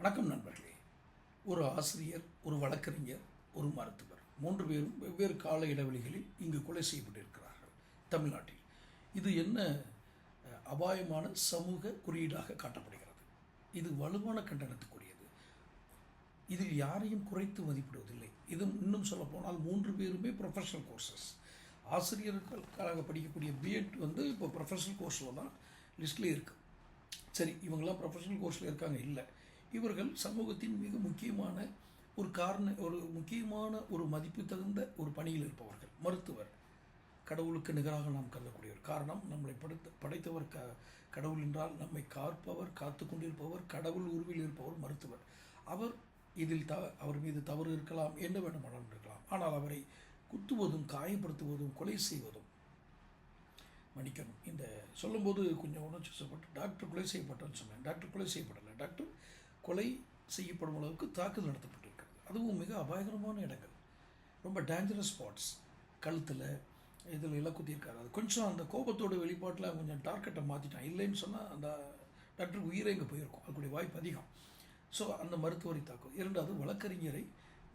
வணக்கம் நண்பர்களே. ஒரு ஆசிரியர் ஒரு வழக்கறிஞர் ஒரு மருத்துவர் மூன்று பேரும் வெவ்வேறு கால இடைவெளிகளில் இங்கு கொலை செய்யப்பட்டிருக்கிறார்கள் தமிழ்நாட்டில். இது என்ன அபாயமான சமூக குறியீடாக காட்டப்படுகிறது? இது வலுவான கண்டனத்துக்குரியது. இதில் யாரையும் குறைத்து மதிப்பிடுவதில்லை. இது இன்னும் சொல்லப்போனால் மூன்று பேருமே ப்ரொஃபஷனல் கோர்சஸ் ஆசிரியர்களுக்காக படிக்கக்கூடிய பிஎட் வந்து இப்போ ப்ரொஃபஷனல் கோர்ஸில் தான் லிஸ்ட்லேயே இருக்குது சரி இவங்கெல்லாம் ப்ரொஃபஷனல் கோர்ஸில் இருக்காங்க இல்லை. இவர்கள் சமூகத்தின் மிக முக்கியமான ஒரு காரண ஒரு முக்கியமான ஒரு மதிப்பு தகுந்த ஒரு பணியில் இருப்பவர்கள் மருத்துவர். கடவுளுக்கு நிகராக நாம் கருதக்கூடியவர் காரணம் நம்மளை படைத்த படைத்தவர் க கடவுள் என்றால் நம்மை காப்பவர் காத்து கொண்டிருப்பவர் கடவுள் உருவில் இருப்பவர் மருத்துவர். அவர் இதில் த அவர் மீது தவறு இருக்கலாம் என்ன வேண்டுமானாலும் இருக்கலாம். ஆனால் அவரை குத்துவதும் காயப்படுத்துவதும் கொலை செய்வதும் மன்னிக்கணும். இந்த சொல்லும்போது கொஞ்சம் உணர்ச்சி சொல்லப்பட்டு டாக்டர் கொலை செய்யப்பட்டேன்னு சொன்னேன். டாக்டர் கொலை செய்யப்படலை. டாக்டர் கொலை செய்யப்படும் அளவுக்கு தாக்குதல் நடத்தப்பட்டிருக்கிறது அதுவும் மிக அபாயகரமான இடங்கள். ரொம்ப டேஞ்சரஸ் ஸ்பாட்ஸ் கழுத்தில் இதில் எல்லாம் குத்தியிருக்காரு அது கொஞ்சம் அந்த கோபத்தோட வெளிப்பாட்டில் கொஞ்சம் டார்கெட்டை மாற்றிட்டான் இல்லைன்னு சொன்னால் அந்த டாக்டருக்கு உயிரை இங்கே போயிருக்கும். அதுக்குடைய வாய்ப்பு அதிகம். ஸோ அந்த மருத்துவரை தாக்குவது இரண்டாவது வழக்கறிஞரை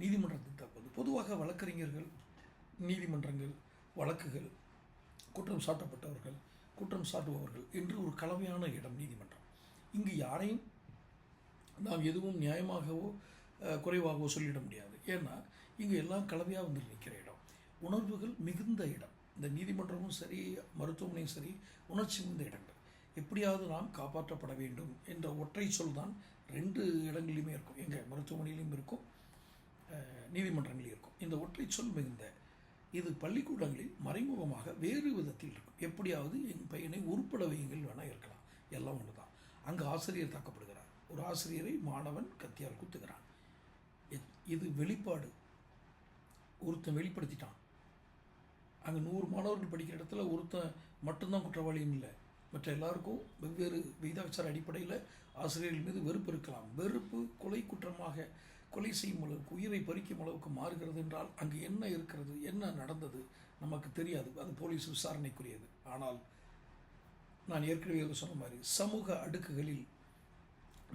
நீதிமன்றத்தில் தாக்குவது. பொதுவாக வழக்கறிஞர்கள் நீதிமன்றங்கள் வழக்குகள் குற்றம் சாட்டப்பட்டவர்கள் குற்றம் சாட்டுபவர்கள் என்று ஒரு கலவையான இடம் நீதிமன்றம். இங்கு யாரையும் நாம் எதுவும் நியாயமாகவோ குறைவாகவோ சொல்லிட முடியாது. ஏன்னா இங்கே எல்லாம் கலவையாக வந்து நிற்கிற இடம். உணர்வுகள் மிகுந்த இடம். இந்த நீதிமன்றமும் சரி மருத்துவமனையும் சரி உணர்ச்சி மிகுந்த இடங்கள். எப்படியாவது நாம் காப்பாற்றப்பட வேண்டும் என்ற ஒற்றை சொல் தான் ரெண்டு இடங்களிலுமே இருக்கும். எங்கள் மருத்துவமனையிலும் இருக்கும் நீதிமன்றங்களிலும் நீதிமன்றங்களில் இருக்கும். இந்த ஒற்றை சொல் மிகுந்த இது பள்ளிக்கூடங்களில் மறைமுகமாக வேறு விதத்தில் இருக்கும். எப்படியாவது என் பையனை உருப்பட வையுங்கள் வேணால் இருக்கலாம். எல்லாம் ஒன்று தான் அங்கு ஆசிரியர் தாக்கப்படுகிறார். ஒரு ஆசிரியரை மாணவன் கத்தியால் குத்துகிறான். இது வெளிப்பாடு. ஒருத்தன் வெளிப்படுத்திட்டான். அங்கே நூறு மாணவர்கள் படிக்கிற இடத்துல ஒருத்தன் மட்டும்தான் குற்றவாளியும் இல்லை. மற்ற எல்லாருக்கும் வெவ்வேறு விகிதாச்சார அடிப்படையில் ஆசிரியர்கள் மீது வெறுப்பு இருக்கலாம். வெறுப்பு கொலை குற்றமாக கொலை செய்யும் அளவுக்கு உயிரை பறிக்கும் அளவுக்கு மாறுகிறது என்றால் அங்கு என்ன இருக்கிறது என்ன நடந்தது நமக்கு தெரியாது. அது போலீஸ் விசாரணைக்குரியது. ஆனால் நான் ஏற்கனவே சொன்ன மாதிரி சமூக அடுக்குகளில்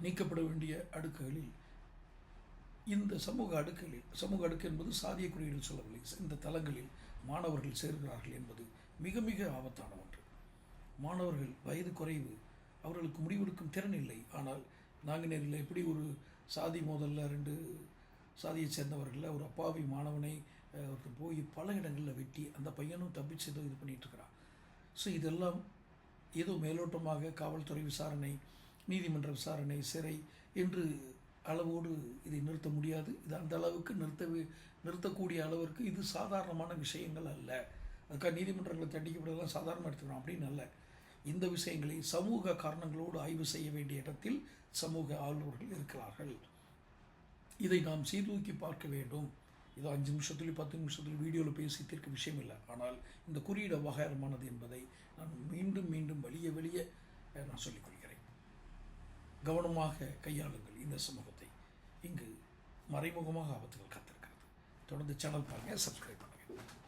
நீக்கப்பட வேண்டிய அடுக்குகளில் இந்த சமூக அடுக்குகளில் சமூக அடுக்கு என்பது சாதிய குறியீடு சொல்லவில்லை. இந்த தளங்களில் மாணவர்கள் சேர்கிறார்கள் என்பது மிக மிக ஆபத்தான ஒன்று. மாணவர்கள் வயது குறைவு அவர்களுக்கு முடிவெடுக்கும் திறன் இல்லை. ஆனால் நாங்குநேரில் எப்படி ஒரு சாதி மோதலில் ரெண்டு சாதியை சேர்ந்தவர்களில் ஒரு அப்பாவி மாணவனை ஒருத்தர் போய் பல இடங்களில் வெட்டி அந்த பையனும் தப்பிச்சு ஏதோ இது பண்ணிகிட்ருக்கிறான் ஸோ இதெல்லாம் ஏதோ மேலோட்டமாக காவல்துறை விசாரணை நீதிமன்ற விசாரணை சிறை என்று அளவோடு இதை நிறுத்த முடியாது. இது அந்த அளவுக்கு நிறுத்த நிறுத்தக்கூடிய அளவிற்கு இது சாதாரணமான விஷயங்கள் அல்ல. அதுக்காக நீதிமன்றங்களை தண்டிக்கப்படுறதெல்லாம் சாதாரணமாக எடுத்துக்கணும். அப்படின்னு அல்ல. இந்த விஷயங்களை சமூக காரணங்களோடு ஆய்வு செய்ய வேண்டிய இடத்தில் சமூக ஆளுநர்கள் இருக்கிறார்கள். இதை நாம் சீர்தூக்கி பார்க்க வேண்டும். இது அஞ்சு நிமிஷத்துலேயும் பத்து நிமிஷத்துல வீடியோவில் பேசி தீர்க்க விஷயம் இல்லை. ஆனால் இந்த குறியீடு அபகாரமானது என்பதை நான் மீண்டும் மீண்டும் வெளியே வெளியே நான் சொல்லிக் கொள்கிறேன். கவனமாக கையாளுங்கள் இந்த சமூகத்தை. இங்கு மறைமுகமாக ஆபத்துகள் காத்திருக்கிறது. தொடர்ந்து சேனல் பாருங்கள் சப்ஸ்கிரைப் பண்ணுங்கள்